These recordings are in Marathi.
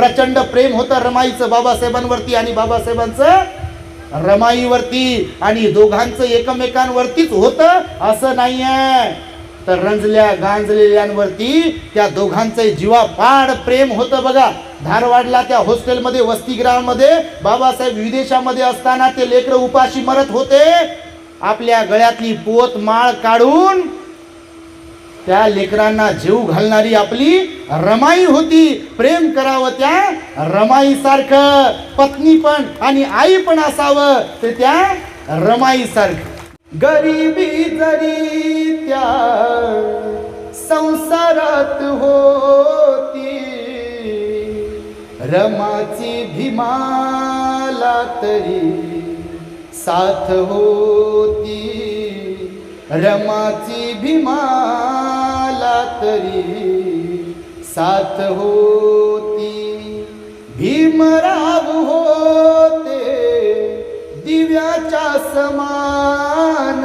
प्रचंड प्रेम होतं रमाईचं बाबासाहेबांवरती आणि बाबासाहेबांचं रमाईवरती. आणि दोघांचं एकमेकांवरतीच होतं असं नाहीये. तर रंजल्या गांजलेल्यांवरती त्या दोघांचं जीवापाड प्रेम होतं बघा. धारवाडला त्या हॉस्टेलमध्ये वसतिगृहामध्ये बाबासाहेब विदेशामध्ये असताना ते लेकरं उपाशी मरत होते. आपल्या गळ्यातली पोत माळ काढून त्या लेकरांना जीव घालणारी आपली रमाई होती. प्रेम करावं त्या रमाई सारखं पत्नी पण आणि आई पण असावं ते त्या रमाई सारखं गरिबी जरी त्या संसारात होती रमाची भीमाला तरी साथ होती. रमाची भीमाला तरी साथ होती. भीमराव होते दिव्याच्या समान.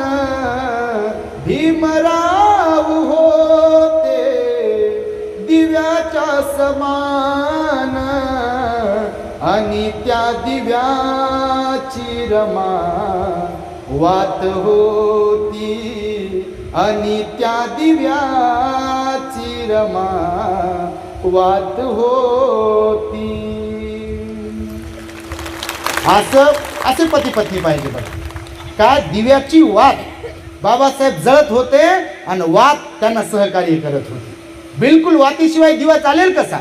भीमराव होते दिव्याच्या समान. आणि त्या दिव्याची रमा वात होती. आणि त्या दिव्याची रमा वात होती. असं असे पती पत्नी पाहिजे बघा. का दिव्याची वात बाबासाहेब जळत होते आणि वात त्यांना सहकार्य करत होते. बिलकुल वातीशिवाय दिवा चालेल कसा?